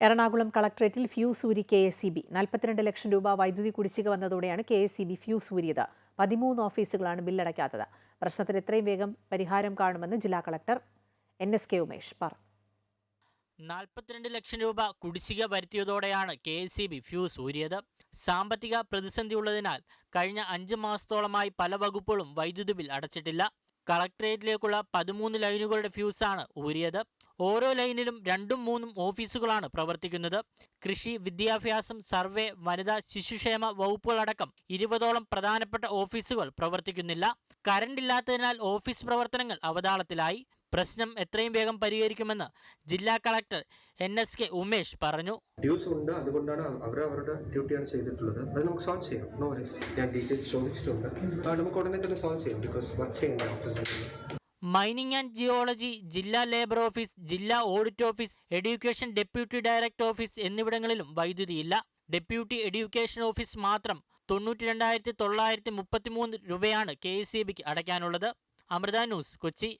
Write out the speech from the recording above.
എറണാകുളം കളക്ട്രേറ്റിൽ ഫ്യൂസ് ഊരി K S C B. നാൽപ്പത്തിരണ്ട് ലക്ഷം രൂപ വൈദ്യുതി കുടിശ്ശിക വന്നതോടെയാണ് K S E B fuse ഊരിയത്. പതിമൂന്ന് ഓഫീസുകളാണ് ബില്ലടയ്ക്കാത്തത്. പ്രശ്നത്തിന് എത്രയും വേഗം പരിഹാരം കാണുമെന്ന് ജില്ലാ collector N S K Umesh പറഞ്ഞു. നാൽപ്പത്തിരണ്ട് ലക്ഷം രൂപ കുടിശ്ശിക വരുത്തിയതോടെയാണ് K S E B fuse ഊരിയത്. സാമ്പത്തിക പ്രതിസന്ധി ഉള്ളതിനാൽ കഴിഞ്ഞ അഞ്ച് മാസത്തോളമായി പല വകുപ്പുകളും വൈദ്യുതി ബിൽ അടച്ചിട്ടില്ല. കളക്ടറേറ്റിലേക്കുള്ള പതിമൂന്ന് ലൈനുകളുടെ ഫ്യൂസാണ് ഊരിയത്. ഓരോ ലൈനിലും രണ്ടും മൂന്നും ഓഫീസുകളാണ് പ്രവർത്തിക്കുന്നത്. കൃഷി വിദ്യാഭ്യാസം സർവേ വനിതാ ശിശുക്ഷേമ വകുപ്പുകളടക്കം ഇരുപതോളം പ്രധാനപ്പെട്ട ഓഫീസുകൾ പ്രവർത്തിക്കുന്നില്ല. കറണ്ട് ഇല്ലാത്തതിനാൽ ഓഫീസ് പ്രവർത്തനങ്ങൾ അവതാളത്തിലായി. പ്രശ്നം എത്രയും വേഗം പരിഹരിക്കുമെന്ന് ജില്ലാ collector N S K Umesh പറഞ്ഞു. ഡ്യൂസ് ഉണ്ട്. അതുകൊണ്ടാണ് അവർ അവരുടെ ഡ്യൂട്ടിയാണ് ചെയ്തിട്ടുള്ളത്. അത് നമുക്ക് സോൾവ് ചെയ്യാം. നോ ഞാൻ ഡീറ്റെയിൽസ് ചോദിച്ചിട്ടുണ്ട്. നമുക്ക് ഉടനെ തന്നെ സോൾവ് ചെയ്യാം ബിക്കോസ് വർക്ക് ചെയ്യുന്ന ഓഫീസിൽ മൈനിങ് ആൻഡ് ജിയോളജി ജില്ലാ ലേബർ ഓഫീസ് ജില്ലാ audit office education deputy director office എന്നിവിടങ്ങളിലും വൈദ്യുതിയില്ല ഡെപ്യൂട്ടി എഡ്യൂക്കേഷൻ ഓഫീസ് മാത്രം തൊണ്ണൂറ്റി രണ്ടായിരത്തി തൊള്ളായിരത്തി മുപ്പത്തി മൂന്ന് രൂപയാണ് കെ എസ് സി ബിക്ക് അടയ്ക്കാനുള്ളത്. അമൃത ന്യൂസ് കൊച്ചി.